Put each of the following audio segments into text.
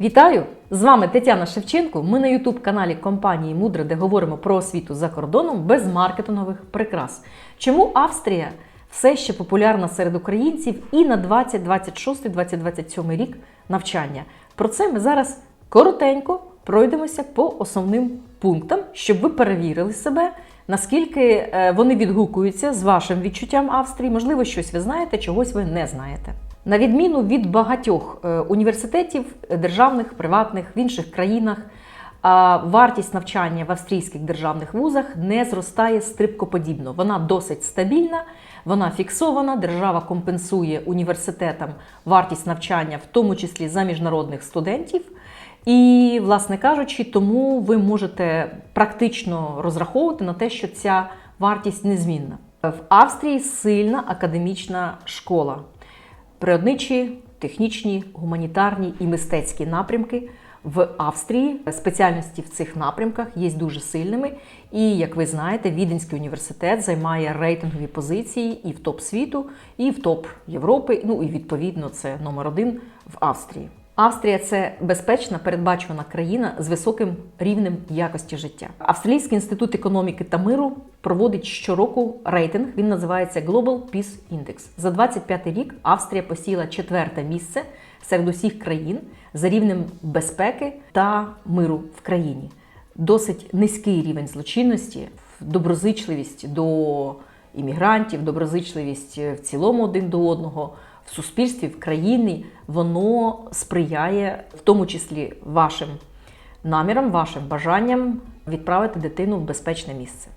Вітаю! З вами Тетяна Шевченко. Ми на youtube каналі компанії Мудре, де говоримо про освіту за кордоном без маркетингових прикрас. Чому Австрія все ще популярна серед українців і на 2026-2027 рік навчання? Про це ми зараз коротенько пройдемося по основним пунктам, щоб ви перевірили себе, наскільки е, вони відгукуються з вашим відчуттям Австрії. Можливо, щось ви знаєте, чогось ви не знаєте. На відміну від багатьох е, університетів, державних, приватних в інших країнах, вартість навчання в австрійських державних вузах не зростає стрибкоподібно. Вона досить стабільна, вона фіксована. Держава компенсує університетам вартість навчання, в тому числі за міжнародних студентів. І, власне кажучи, тому ви можете практично розраховувати на те, що ця вартість незмінна. В Австрії сильна академічна школа природничі, технічні, гуманітарні і мистецькі напрямки в Австрії. Спеціальності в цих напрямках є дуже сильними. І, як ви знаєте, Віденський університет займає рейтингові позиції і в топ світу, і в топ Європи. Ну і відповідно це номер один в Австрії. Австрія це безпечна, передбачувана країна з високим рівнем якості життя. Австралійський інститут економіки та миру проводить щороку рейтинг. Він називається Global Peace Index. За 25 рік Австрія посіла четверте місце серед усіх країн за рівнем безпеки та миру в країні. Досить низький рівень злочинності, доброзичливість до іммігрантів, доброзичливість в цілому один до одного в суспільстві, в країні, воно сприяє в тому числі вашим намірам, вашим бажанням відправити дитину в безпечне місце.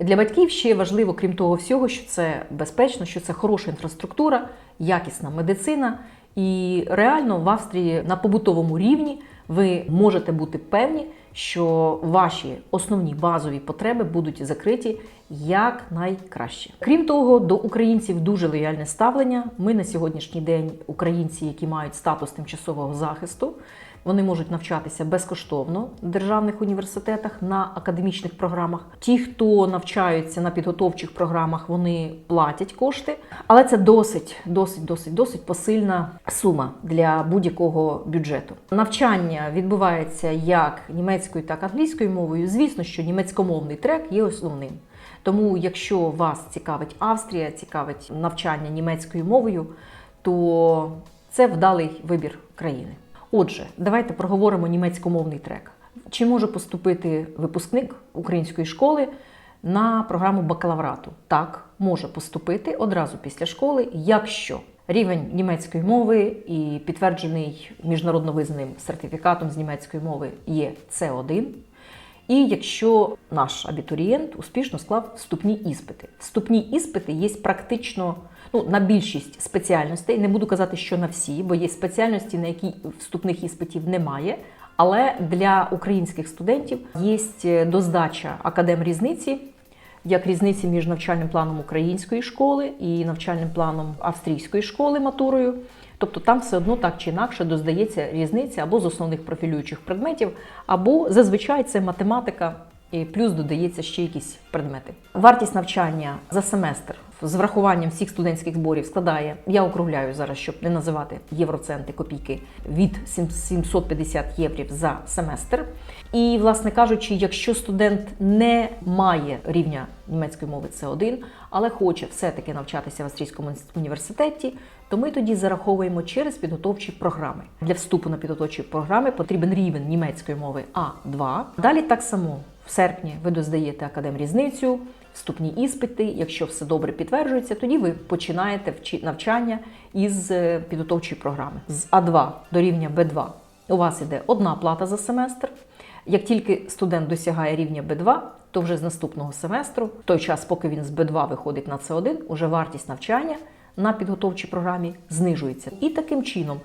Для батьків ще важливо, крім того всього, що це безпечно, що це хороша інфраструктура, якісна медицина. І реально в Австрії на побутовому рівні ви можете бути певні, що ваші основні базові потреби будуть закриті якнайкраще. Крім того, до українців дуже лояльне ставлення. Ми на сьогоднішній день українці, які мають статус тимчасового захисту, вони можуть навчатися безкоштовно в державних університетах на академічних програмах. Ті, хто навчаються на підготовчих програмах, вони платять кошти, але це досить, досить, досить, досить посильна сума для будь-якого бюджету. Навчання відбувається як німецькою, так англійською мовою. Звісно, що німецькомовний трек є основним. Тому, якщо вас цікавить Австрія, цікавить навчання німецькою мовою, то це вдалий вибір країни. Отже, давайте проговоримо німецькомовний трек. Чи може поступити випускник української школи на програму бакалаврату? Так, може поступити одразу після школи, якщо рівень німецької мови і підтверджений міжнародно визнаним сертифікатом з німецької мови є С1. І якщо наш абітурієнт успішно склав вступні іспити. Вступні іспити є практично ну, на більшість спеціальностей. Не буду казати, що на всі, бо є спеціальності, на які вступних іспитів немає. Але для українських студентів є доздача академ різниці, як різниці між навчальним планом української школи і навчальним планом австрійської школи матурою. Тобто там все одно так чи інакше доздається різниця або з основних профілюючих предметів, або зазвичай це математика, і плюс додається ще якісь предмети. Вартість навчання за семестр з врахуванням всіх студентських зборів складає, я округляю зараз, щоб не називати євроценти, копійки, від 750 євро за семестр. І, власне кажучи, якщо студент не має рівня німецької мови С1, але хоче все-таки навчатися в австрійському університеті, то ми тоді зараховуємо через підготовчі програми. Для вступу на підготовчі програми потрібен рівень німецької мови А2. Далі так само в серпні ви доздаєте академрізницю, вступні іспити. Якщо все добре підтверджується, тоді ви починаєте навчання із підготовчої програми з А2 до рівня Б2. У вас іде одна плата за семестр. Як тільки студент досягає рівня Б2, то вже з наступного семестру, в той час, поки він з Б2 виходить на С1, уже вартість навчання на підготовчій програмі знижується. І таким чином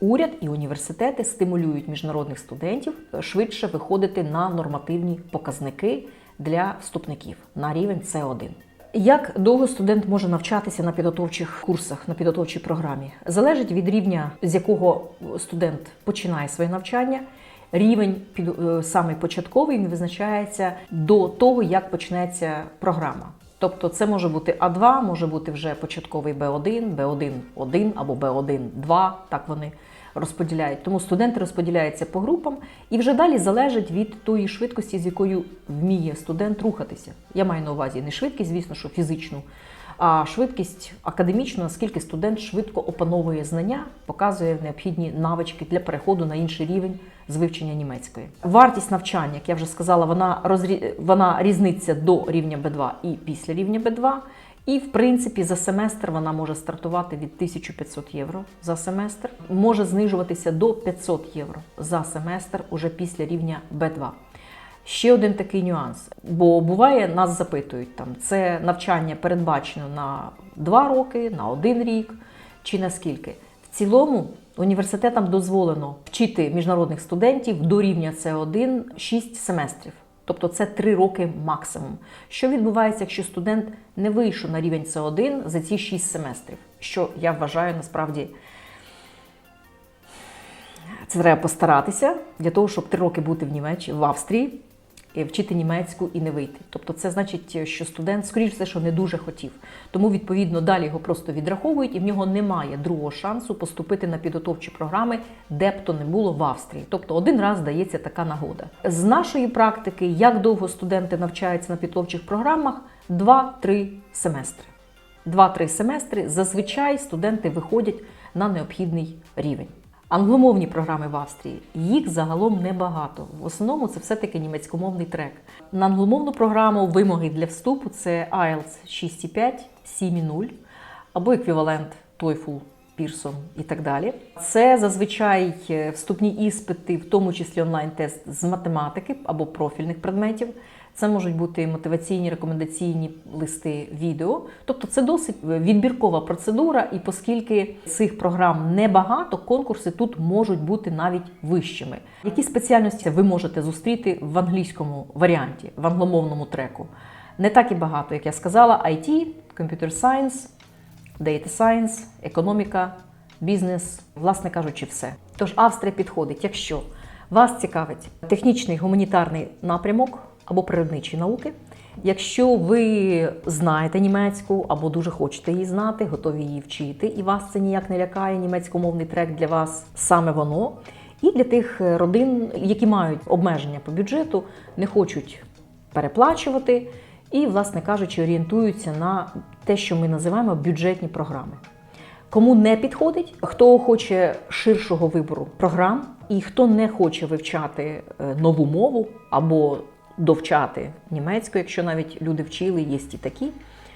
уряд і університети стимулюють міжнародних студентів швидше виходити на нормативні показники для вступників на рівень С1. Як довго студент може навчатися на підготовчих курсах, на підготовчій програмі? Залежить від рівня, з якого студент починає своє навчання. Рівень саме початковий він визначається до того, як почнеться програма. Тобто це може бути А2, може бути вже початковий Б1, Б1 1 або Б1 2, так вони розподіляють. Тому студенти розподіляються по групам і вже далі залежить від тої швидкості, з якою вміє студент рухатися. Я маю на увазі не швидкість, звісно, що фізичну, а швидкість академічну, наскільки студент швидко опановує знання, показує необхідні навички для переходу на інший рівень з вивчення німецької. Вартість навчання, як я вже сказала, вона розрі... вона різниця до рівня Б2 і після рівня Б2. І, в принципі, за семестр вона може стартувати від 1500 євро за семестр, може знижуватися до 500 євро за семестр уже після рівня Б2. Ще один такий нюанс, бо буває, нас запитують там, це навчання передбачено на 2 роки, на 1 рік чи на скільки. В цілому університетам дозволено вчити міжнародних студентів до рівня С1 6 семестрів. Тобто це 3 роки максимум. Що відбувається, якщо студент не вийшов на рівень С1 за ці 6 семестрів? Що я вважаю насправді це треба постаратися для того, щоб 3 роки бути в Німеччині, в Австрії, вчити німецьку і не вийти. Тобто, це значить, що студент, скоріш все, що не дуже хотів. Тому, відповідно, далі його просто відраховують, і в нього немає другого шансу поступити на підготовчі програми, де б то не було в Австрії. Тобто, один раз дається така нагода. З нашої практики, як довго студенти навчаються на підготовчих програмах? 2-3 семестри. 2-3 семестри зазвичай студенти виходять на необхідний рівень. Англомовні програми в Австрії їх загалом небагато. В основному це все-таки німецькомовний трек. На англомовну програму вимоги для вступу це IELTS 6,5, 7,0 або еквівалент TOEFL, Pearson і так далі. Це зазвичай вступні іспити, в тому числі онлайн-тест з математики або профільних предметів. Це можуть бути мотиваційні рекомендаційні листи відео. Тобто це досить відбіркова процедура, і оскільки цих програм небагато, конкурси тут можуть бути навіть вищими. Які спеціальності ви можете зустріти в англійському варіанті, в англомовному треку? Не так і багато, як я сказала: IT, Computer Science, Data Science, економіка, бізнес, власне кажучи, все. Тож Австрія підходить, якщо вас цікавить технічний гуманітарний напрямок або природничі науки. Якщо ви знаєте німецьку або дуже хочете її знати, готові її вчити, і вас це ніяк не лякає, німецькомовний трек для вас саме воно. І для тих родин, які мають обмеження по бюджету, не хочуть переплачувати і, власне кажучи, орієнтуються на те, що ми називаємо бюджетні програми. Кому не підходить, хто хоче ширшого вибору програм, і хто не хоче вивчати нову мову або довчати німецьку, якщо навіть люди вчили, є і такі.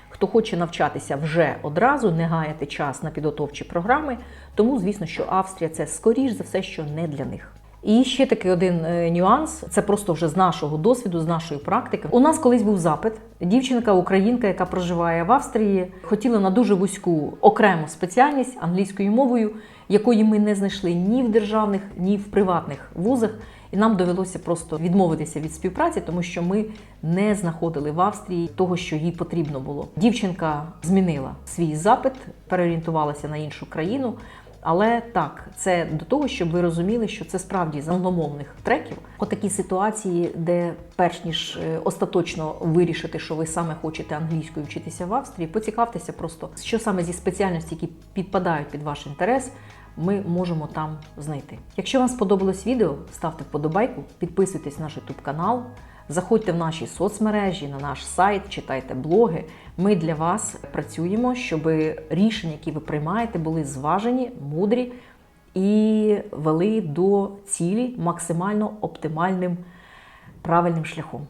Хто хоче навчатися вже одразу, не гаяти час на підготовчі програми, тому, звісно, що Австрія це скоріш за все, що не для них. І ще такий один нюанс: це просто вже з нашого досвіду, з нашої практики. У нас колись був запит. Дівчинка, українка, яка проживає в Австрії, хотіла на дуже вузьку окрему спеціальність англійською мовою, якої ми не знайшли ні в державних, ні в приватних вузах. І нам довелося просто відмовитися від співпраці, тому що ми не знаходили в Австрії того, що їй потрібно було. Дівчинка змінила свій запит, переорієнтувалася на іншу країну. Але так, це до того, щоб ви розуміли, що це справді з англомовних треків. Отакі ситуації, де перш ніж остаточно вирішити, що ви саме хочете англійською вчитися в Австрії, поцікавтеся просто, що саме зі спеціальностей, які підпадають під ваш інтерес ми можемо там знайти. Якщо вам сподобалось відео, ставте вподобайку, підписуйтесь на наш YouTube канал, заходьте в наші соцмережі, на наш сайт, читайте блоги. Ми для вас працюємо, щоб рішення, які ви приймаєте, були зважені, мудрі і вели до цілі максимально оптимальним правильним шляхом.